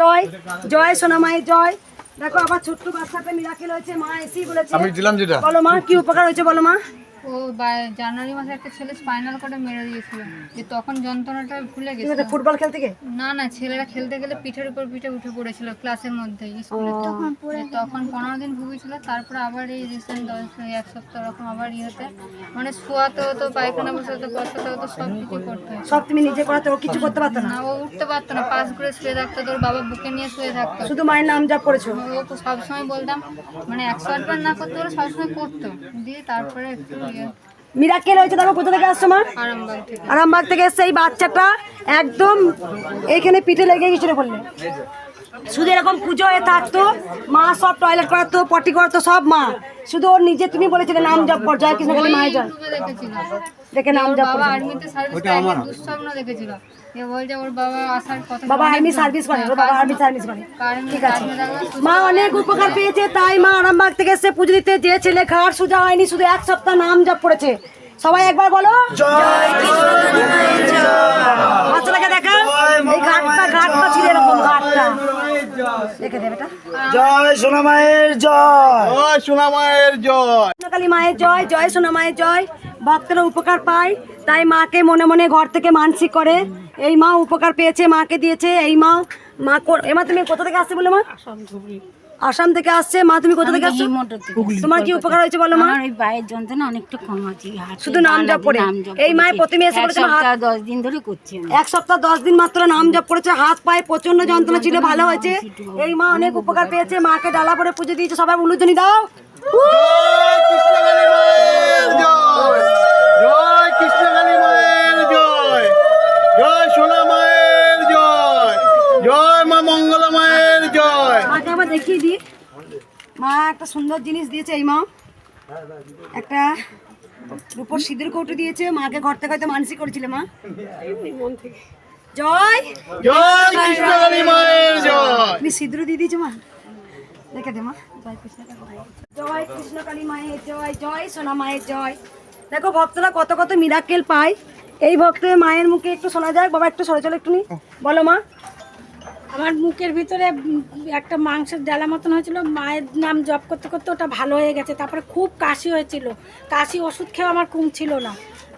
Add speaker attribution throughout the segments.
Speaker 1: জয় জয় সোনা মায়ের জয়। দেখো আবার ছোট্ট বাচ্চাটা মিরাকেল হয়েছে মা এসি বলেছে
Speaker 2: আমি দিলাম যেটা।
Speaker 1: বলো মা কি উপকার হয়েছে বলো মা।
Speaker 3: ও জানুয়ারি মাসে একটা ছেলে স্পাইনাল কার্ডে মেরে দিয়েছিল। যে তখন যন্ত্রণাটা ভুলে
Speaker 1: ঠিক
Speaker 3: গেছে
Speaker 1: ফুটবল খেলতে গিয়ে?
Speaker 3: না না ছেলেরা খেলতে গেলে পিঠের উপর পিঠে উঠে পড়েছিল ক্লাসের মধ্যে স্কুলে। তখন তখন পনেরো দিন ভুগেছিল তারপরে আবার এই রিসেন্ট দশ এক সপ্তাহ এরকম আবার ইয়েতে। মানে শোয়াতে হতো পায়খানা বসাতে বসাতে হতো সব কিছু করতে
Speaker 1: সব তুমি নিজে করাতে ও কিছু করতে পারতো না?
Speaker 3: না ও উঠতে পারতো না পাশ করে শুয়ে থাকতো তোর বাবা বুকে নিয়ে শুয়ে থাকতো।
Speaker 1: শুধু মায়ের নাম জপ করেছ?
Speaker 3: ও তো সবসময় বলতাম মানে একশো আটবার না করতে পারে সবসময় করতো। দিয়ে তারপরে একটু
Speaker 1: মিরাকেল হয়েছে তারপর কোথা থেকে আসছো মা?
Speaker 3: আরামবাগ থেকে।
Speaker 1: আরামবাগ থেকে এসছে এই বাচ্চাটা একদম এইখানে পিঠে লেগে গেছিল বললে। শুধু এরকম পুজো হয়ে থাকতো মা সব টয়লেট করাতো পটি করাতো সব মা। শুধু ওর নিজে তুমি বলেছিলে নাম জপ কর জয় কৃষ্ণ মায়ের জয় দেখে নাম জপ
Speaker 3: বাবা
Speaker 1: করো
Speaker 3: আর্মিতে সার্ভিস করে দুঃস্বপ্ন দেখেছিল যে বলছে ওর বাবা আসার কথা
Speaker 1: বাবা আর্মি সার্ভিস করে বাবা আর্মি সার্ভিস করে ঠিক আছে। মা অনেক উপকার পেয়েছে তাই মা আরামবাগ থেকে এসে পুজো দিতে যে ছেলে ঘাট সোজা হয়নি শুধু এক সপ্তাহ নাম জপ করেছে। সবাই একবার বলো। বাচ্চাটাকে দেখা। এই ঘাটটা ঘাটটা ছিল এরকম ঘাটটা। দেখে দেবে এটা
Speaker 4: জয় সোনা মায়ের জয়।
Speaker 2: জয় সোনা মায়ের জয়।
Speaker 1: কৃষ্ণকালী মায়ের জয় জয় সোনা মায়ের জয়। ভক্তরা উপকার পায় তাই মাকে মনে মনে ঘর থেকে মানসিক করে। এই মা উপকার পেয়েছে মাকে দিয়েছে এই মা মা কো- এমা তুমি কোথা থেকে আসছে বলো মা? আসাম থেকে আসছে মা তুমি কোথা থেকে আসছো? তোমার কি উপকার হয়েছে বলো মা?
Speaker 5: আমার ওই পায়ের যন্ত্রণা অনেকটু কম আছে
Speaker 1: শুধু নাম জপ করে। এই মায়ের। প্রথমে এসে
Speaker 5: এক
Speaker 1: বলেছিল হাত-
Speaker 5: সপ্তাহ দশ দিন ধরে করছি।
Speaker 1: এক সপ্তাহ দশ দিন মাত্র নাম জপ করেছে হাত পায়ে প্রচণ্ড যন্ত্রণা ছিল ভালো হয়েছে। এই মা অনেক উপকার পেয়েছে মাকে ডালা পরে পুজো দিয়েছে সবাই উলুধনি দাও।
Speaker 2: জয়।
Speaker 1: দেখিয়ে দিই। মা একটা সুন্দর জিনিস দিয়েছে এই মা। একটা রূপর সিঁদুর কৌটো দিয়েছে। মাকে ঘর থেকে হয়তো মানসিক করেছিলে মা। জয়! সিঁদুর দিয়ে দিয়েছ মা? দেখে দে মা। জয় কৃষ্ণ জয়। কৃষ্ণ কালী মায়ের জয় জয় সোনা মায়ের জয়। দেখো ভক্তরা কত কত মিরাকেল পায়। এই ভক্তের মায়ের মুখে একটু শোনা যায় বাবা একটু সরে চলো একটু নি বলো মা।
Speaker 6: আমার মুখের ভিতরে একটা মাংসের ডালা মতন হয়েছিল মায়ের নাম জপ করতে করতে ওটা ভালো হয়ে গেছে। তারপরে খুব কাশি হয়েছিল। কাশি ওষুধ খেয়ে আমার কমছিল না।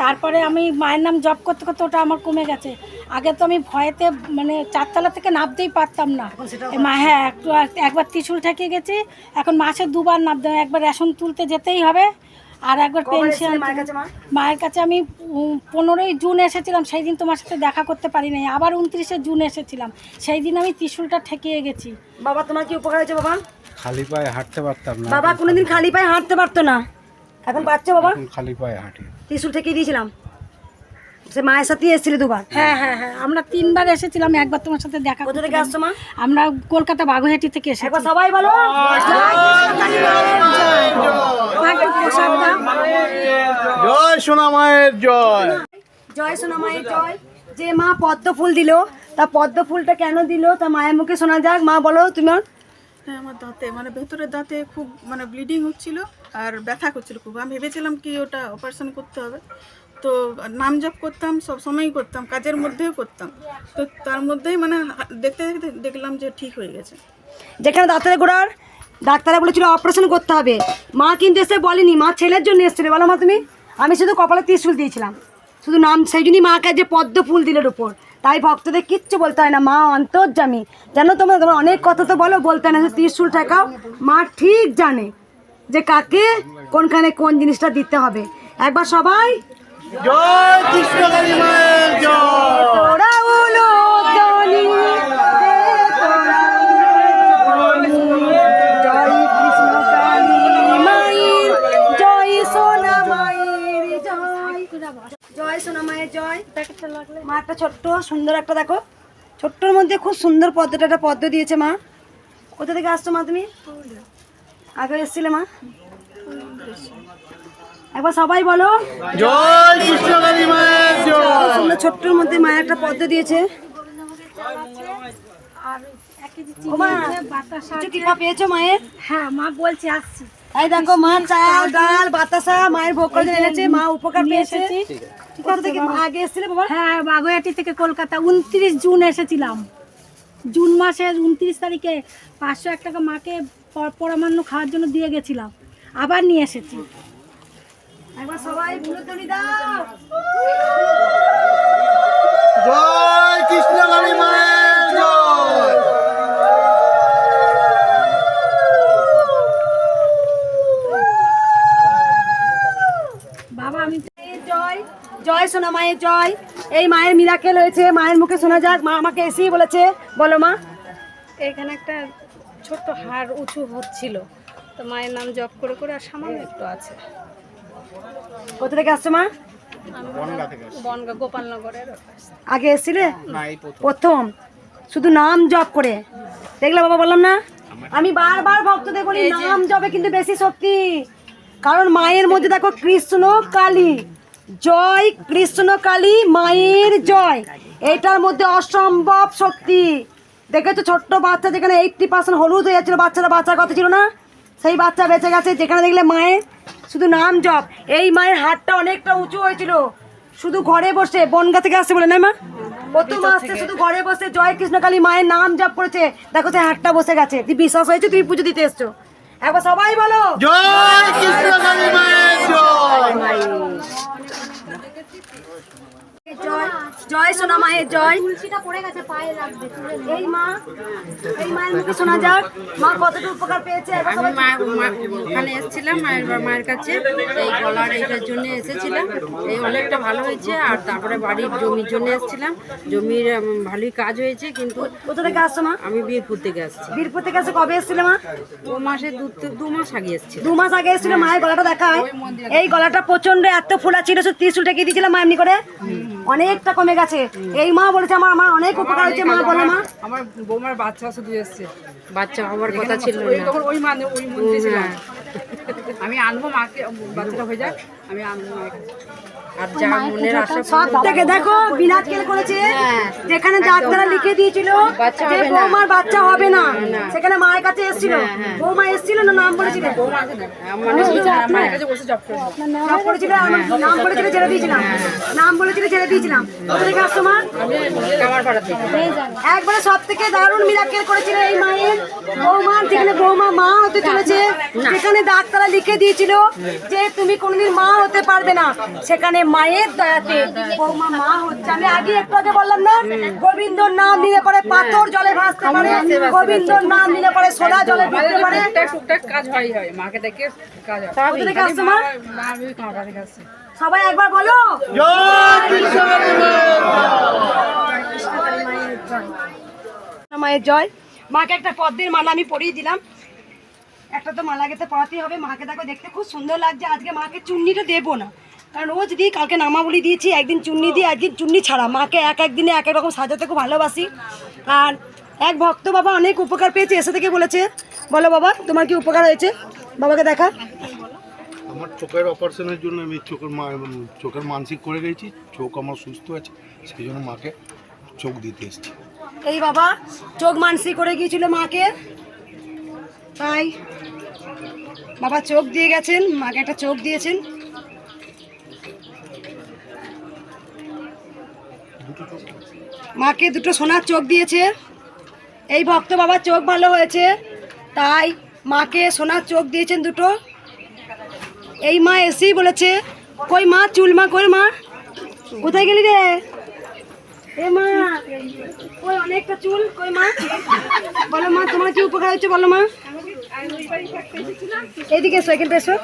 Speaker 6: তারপরে আমি মায়ের নাম জপ করতে করতে ওটা আমার কমে গেছে। আগে তো আমি ভয়েতে মানে চারতলা থেকে নামতেই পারতাম না। মা হ্যাঁ একটু একবার ত্রিশুল ঠেকে গেছি। এখন মাসে দুবার নামতে একবার রেশন তুলতে যেতেই হবে। আর একবার পেনশন
Speaker 1: মায়ের কাছে
Speaker 6: মায়ের কাছে আমি পনেরোই জুন এসেছিলাম সেই দিন তোমার সাথে দেখা করতে পারি নাই আবার উনত্রিশে জুন এসেছিলাম সেই দিন আমি ত্রিশুলটা ঠেকিয়ে গেছি।
Speaker 1: বাবা তোমার কি উপকার হয়েছে বাবা?
Speaker 7: খালি পায়ে হাঁটতে পারতাম না।
Speaker 1: বাবা কোনোদিন খালি পায়ে হাঁটতে পারতো না। এখন পারছ বাবা?
Speaker 7: খালি পায়ে হাঁটি।
Speaker 1: ত্রিশুল ঠেকিয়ে দিয়েছিলাম। সে মায়ের সাথেই এসেছিলে দুবার
Speaker 6: হ্যাঁ হ্যাঁ হ্যাঁ আমরা তিনবার এসেছিলাম একবার তোমার সাথে দেখা
Speaker 1: কোথা থেকে আসছো মা
Speaker 6: আমরা কলকাতা বাগুহাটি থেকে
Speaker 1: একবার সবাই বলো।
Speaker 2: জয় সোনা মায়ের জয়
Speaker 1: জয় সোনা মায়ের জয় যে মা পদ্ম ফুল দিল তা পদ্ম ফুলটা কেন দিল তা মায়ের মুখে শোনা যাক মা বলো তোমার
Speaker 8: হ্যাঁ আমার দাঁতে মানে ভেতরের দাঁতে খুব মানে ব্লিডিং হচ্ছিল আর ব্যথা করছিল খুব আমি ভেবেছিলাম কি ওটা অপারেশন করতে হবে তো নাম জপ করতাম, সব সময়ই করতাম, কাজের মধ্যেও করতাম। তো তার মধ্যেই মানে দেখতে দেখতে দেখলাম যে ঠিক হয়ে গেছে।
Speaker 1: যেখানে দাঁতের গোড়ার, ডাক্তাররা বলেছিল অপারেশন করতে হবে। মা কিন্তু এসে বলেনি, মা ছেলের জন্য এসেছিল বলো মা তুমি। আমি শুধু কপালে ত্রিশুল দিয়েছিলাম। শুধু নাম, সেই জন্যই মাকে যে পদ্ম ফুল দিলের উপর। তাই ভক্তদের কিচ্ছু বলতে হয় না, মা অন্তর্জামী জানো তোমরা তোমার অনেক কথা তো বলো, বলতে হয় না যে ত্রিশুল ঠেকাও। মা ঠিক জানে যে কাকে, কোনখানে কোন জিনিসটা দিতে হবে। একবার সবাই
Speaker 2: জয়
Speaker 1: কৃষ্ণ কালী মায়ের জয় জয় সোনা মায়ের জয় মা একটা ছোট্ট সুন্দর একটা দেখো ছোট্টর মধ্যে খুব সুন্দর পদ্মটা একটা পদ্ম দিয়েছে মা কোথা থেকে আসছো মা তুমি আগে এসেছিলে মা একবার সবাই বলো।
Speaker 2: জয় কৃষ্ণকালী মায়ের জয়।
Speaker 1: সুন্দর ছোট্টর মধ্যে মায়ের একটা পদ্ম দিয়েছে। কৃপা পেয়েছ মায়ের?
Speaker 6: হ্যাঁ মা বলছে আসছি।
Speaker 1: এই দেখো মা চাল ডাল বাতাসা মায়ের ভোগ করে এনেছে মা উপকার পেয়েছে। কোথা থেকে আগে এসেছিলে বাবা?
Speaker 6: হ্যাঁ বাগুহাটি থেকে কলকাতা। উনত্রিশ জুন এসেছিলাম। জুন মাসের উনত্রিশ তারিখে পাঁচশো এক টাকা মাকে পরমান্ন খাওয়ার জন্য দিয়ে গেছিলাম। আবার নিয়ে এসেছি।
Speaker 1: একবার সবাই ভুলতনি দাও
Speaker 2: জয় কৃষ্ণকালী মায়ের জয়।
Speaker 6: বাবা আমি
Speaker 1: জয়। জয় সোনা মায়ের জয়। এই মায়ের মিরাকেল হয়েছে মায়ের মুখে শোনা যাক মা আমাকে এসেই বলেছে। বলো মা।
Speaker 3: এখানে একটা ছোট্ট হাড় উঁচু হচ্ছিল। তো মায়ের নাম জপ করে করে আর সামান্য একটু আছে।
Speaker 1: কোথা থেকে আসছো মা?
Speaker 3: বনগা গোপালনগরের
Speaker 1: আগে এসেছিলে? প্রথম। শুধু নাম জপ করে। দেখলে বাবা বললাম না? আমি বারবার ভক্তদের বলি নাম জপে কিন্তু বেশি শক্তি। কারণ মায়ের মধ্যে দেখো কৃষ্ণ কালী। জয় কৃষ্ণ কালী মায়ের জয়। এটার মধ্যে অসম্ভব শক্তি। দেখেছ ছোট্ট বাচ্চা যেখানে এইটটি পার্সেন্ট হলুদ হয়ে যাচ্ছিল বাচ্চারা বাচ্চার কথা ছিল না? সেই বাচ্চা বেঁচে গেছে যেখানে দেখলে মায়ের শুধু নাম জপ। এই মায়ের হাতটা অনেকটা উঁচু হয়েছিল। শুধু ঘরে বসে বনগা থেকে আসছে বলে না মা? প্রথম আসছে শুধু ঘরে বসে জয় কৃষ্ণকালী মায়ের নাম জপ করেছে। দেখো সে হাতটা বসে গেছে। তুই বিশ্বাস হয়েছে? তুই পুজো দিতে এসছো। একবার সবাই বলো।
Speaker 2: জয় কৃষ্ণকালী মায়ের জয়।
Speaker 1: জয় জয় সোনা মায়ের জয়। এই মা এই মায়ের মুখে শোনা যাক মা কতটা উপকার পেয়েছে সবাই
Speaker 5: ওখানে এসেছিলাম মায়ের মায়ের কাছে। এই গলার এইটার জন্য এসেছিলাম। এই অনেকটা ভালো হয়েছে আর তারপরে বাড়ির জমির জন্য এসেছিলাম। জমির ভালোই কাজ হয়েছে কিন্তু
Speaker 1: কোথা থেকে আসছো মা?
Speaker 5: আমি বীরপুর থেকে আসছি।
Speaker 1: বীরপুর থেকে আসছে কবে এসেছিলে মা?
Speaker 5: ও মাসে দু দু মাস আগে এসেছি
Speaker 1: দু মাস আগে এসেছিল মায়ের গলাটা দেখায়। এই গলাটা প্রচণ্ড এত ফোলা ছিল শুধু ত্রিশুল টেকে দিয়েছিলাম মা এমনি করে? অনেকটা কমে গেছে। এই মা বলেছে আমার আমার অনেক উপকার হয়েছে মা বলে মা।
Speaker 9: আমার বৌমার বাচ্চা শুধু এসছে।
Speaker 5: বাচ্চা হওয়ার কথা ছিল না।
Speaker 9: তখন ওই মানে ওই মন্দিরে ছিলাম আমি আনব মাকে বাচ্চাটা হয়ে যাক আমি আনব
Speaker 5: আর যা মনের আশা
Speaker 1: সব থেকে দেখো বিনাজকেল করেছে? যেখানে ডাক্তাররা লিখে দিয়েছিল যে বৌমার বাচ্চা হবে না। সেখানে মায়ের কাছে এসেছিল। বৌমা এসেছিল না নাম বলেছিল?
Speaker 9: জব
Speaker 1: বলেছিল ছেড়ে দিয়েছিলাম। নাম বলেছিল ছেড়ে দিয়েছিলাম। কোথা থেকে আসছো মা?
Speaker 5: আমার
Speaker 1: একবারে সব থেকে দারুণ মিরাকেল করেছিল এই মায়ের বৌমা। যেখানে বৌমা মা হতে চলেছে যেখানে ডাক্তাররা লিখে দিয়েছিল যে তুমি কোনোদিন মা হতে পারবে না। সেখানে মায়ের দয়াতে বৌমা মা হচ্ছে। আমি আগে একটু আগে বললাম না গোবিন্দর নাম নিলে পরে পাথর জলে ভাসতে পারে গোবিন্দর নাম নিলে পরে সোনা জলে ডুবতে পারে।
Speaker 9: টুকটাক টুকটাক কাজ হয় হয়। মাকে দেখে কাজ হয়।
Speaker 1: কোথা থেকে আসছো মা?
Speaker 9: মা আমি কাঁটা থেকে আসছি
Speaker 1: সবাই একবার বলো।
Speaker 2: মায়ের জয়।
Speaker 1: মায়ের জয়। মাকে একটা পদ্মের মালা আমি পরিয়ে দিলাম। একটা তো মালা গেতে পরাতেই হবে মাকে দেখো দেখতে খুব সুন্দর লাগছে। আজকে মাকে চুন্নিটা দেবো না। কারণ রোজ দিই কালকে নামাবলি দিয়েছি একদিন চুন্নি দিই একদিন চুন্নি ছাড়া। মাকে এক এক দিনে এক এক রকম সাজাতে খুব ভালোবাসি। আর এক ভক্ত বাবা অনেক উপকার পেয়েছে এসে থেকে বলেছে বলো বাবা তোমার কি উপকার হয়েছে? বাবাকে দেখা।
Speaker 2: আমার চোখের অপারেশনের জন্য আমি চোখের মা- চোখের মানসিক করে গেছি চোখ আমার সুস্থ আছে সেই জন্য মাকে চোখ দিতে এসেছি।
Speaker 1: এই বাবা চোখ মানসিক করে গিয়েছিল মাকে। তাই বাবা চোখ দিয়ে গেছেন, মাকে একটা চোখ দিয়েছেন। মাকে দুটো সোনার চোখ দিয়েছে। এই ভক্ত বাবা চোখ ভালো হয়েছে, তাই মাকে সোনার চোখ দিয়েছেন দুটো। এই মা এসেই বলেছে, কই মা, চুল মা, কই মা? কোথায় গেলি রে? এ মা ওই অনেকটা চুল, কই মা? বলো মা, তোমার কি উপকার হচ্ছে বলো মা? এইদিকে এসো এখানটা এসো।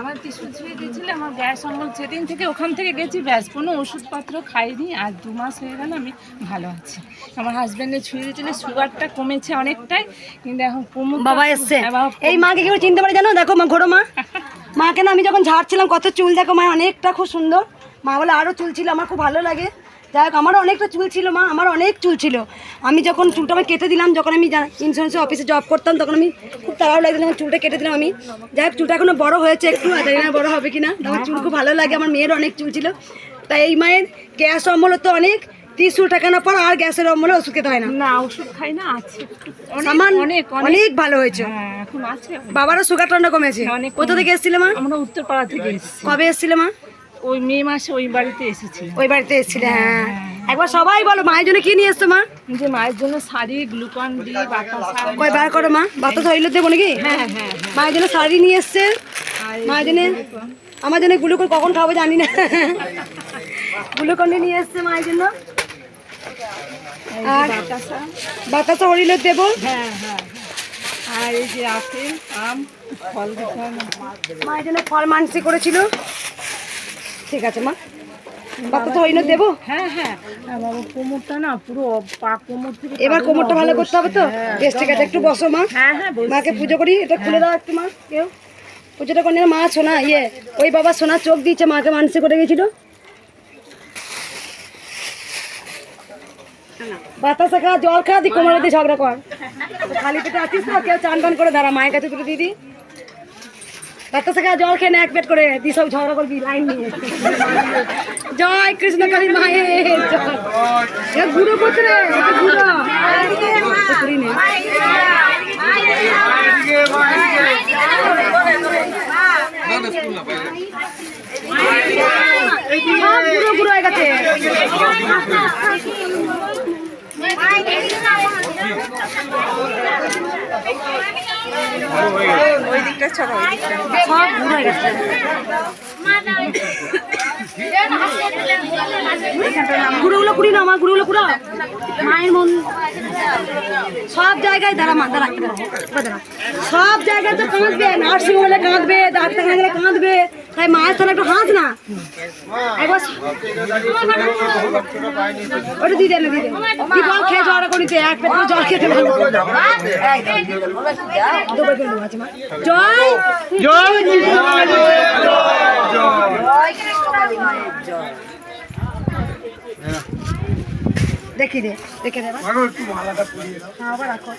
Speaker 9: আমার টিস্যু ছুঁয়ে দিয়েছিল আমার গ্যাস অম্বল সেদিন থেকে ওখান থেকে গেছি ব্যাস কোনো ওষুধপত্র খাইনি আর দু মাস হয়ে গেল আমি ভালো আছি। আমার হাজব্যান্ডের ছুঁয়ে দিয়েছিল সুগারটা কমেছে অনেকটাই কিন্তু এখন কমুক
Speaker 1: বাবা এসছে। এই মাকে কেউ চিনতে পারে জানো? দেখো মা ঘোরো মা। মাকে না আমি যখন ঝাড়ছিলাম কত চুল দেখো মা অনেকটা খুব সুন্দর। মা বলে আরও চুল ছিল আমার খুব ভালো লাগে। যাই হোক আমারও অনেকটা চুল ছিল মা আমার অনেক চুল ছিল। আমি যখন চুলটা আমি কেটে দিলাম যখন আমি ইন্স্যুরেন্সের অফিসে জব করতাম তখন আমি খুব তাড়াও লাগছিল আমার চুলটা কেটে দিলাম আমি। যাই হোক চুলটা এখনও বড় হয়েছে একটু জানি না বড় হবে কিনা। আমার চুল খুব ভালো লাগে আমার মেয়ের অনেক চুল ছিল। তাই এই মায়ের গ্যাস অম্বল তো অনেক তিরিশ টাকা না পর আর গ্যাসের অম্বলে ওষুধ খেতে হয় না।
Speaker 9: না ওষুধ খাই না আছে। অনেক
Speaker 1: সামান
Speaker 9: অনেক
Speaker 1: ভালো হয়েছে।
Speaker 9: হ্যাঁ এখন আছে।
Speaker 1: বাবারও সুগার ঠান্ডা কমেছে। কোথা থেকে এসেছিলে মা?
Speaker 9: আমরা উত্তরপাড়া থেকে
Speaker 1: কবে এসেছিলে মা?
Speaker 9: ওই মে মাসে ওই বাড়িতে এসেছি।
Speaker 1: ওই বাড়িতে এসেছিলে হ্যাঁ। একবার সবাই বলো মায়ের জন্য কি নিয়ে এসছো মা?
Speaker 9: যে মায়ের জন্য শাড়ি গ্লুকন ডি বাতাসা
Speaker 1: কয় বার করো মা বাতাস হইলে দেবো নাকি?
Speaker 9: হ্যাঁ হ্যাঁ
Speaker 1: মায়ের জন্য শাড়ি নিয়ে এসছে। মায়ের জন্য আমার জন্য গ্লুকন কখন খাব জানি না। গ্লুকন ডি নিয়ে এসছে মায়ের জন্য। আর
Speaker 9: বাতাসা।
Speaker 1: হরিলে দেবো।
Speaker 9: হ্যাঁ হ্যাঁ আর এই যে আপেল আম ফল
Speaker 1: মায়ের জন্য ফল মানসি করেছিল। ঠিক আছে মা। হরিলে দেবো?
Speaker 9: হ্যাঁ হ্যাঁ। বাবা কোমরটা না পুরো পা কোমর থেকে
Speaker 1: এবার কোমরটা ভালো করতে হবে তো? বেশ ঠিক আছে একটু বসো মা।
Speaker 9: হ্যাঁ হ্যাঁ
Speaker 1: মাকে পুজো করি এটা খুলে দাও একটু মা। কেউ? পুজোটা করে মা সোনা ইয়ে। ওই বাবা সোনা চোখ দিয়েছে মাকে মানসি করে গেছিল। বাতাসা খা জল খা দি কোমরে দিয়ে ঝগড়া কর। খালি পেটে আছিস তো কেউ চান টান করে দাঁড়া মায়ের কাছে তুলে দিদি বাতাসা খা জল খেয়ে এক পেট করে দি সব ঝগড়া করবি, লাইন নিয়ে। জয় কৃষ্ণ কালী মায়ের জয়। এ করছে করি নে। ঘুরো ঘুরো হয়ে গেছে সব মন সব জায়গায় দাঁড়া, মা, দাঁড়া। এবার দাঁড়া। সব জায়গায় তো কাঁদবে নার্সিং হোমে কাঁদবে ডাক্তার কাঁদবে। তাই মায়ের তাহলে একটু হাস না। একবার ওটা দিয়ে দেন দিয়ে দেন দি খেয়ে জ্বর করিতে এক পেট জল খেতে ভালো দুবার করে আছে মা। জয়।
Speaker 2: জয়। কৃষ্ণ
Speaker 1: দেখি দে দেখে দে হ্যাঁ, আবার রাখো।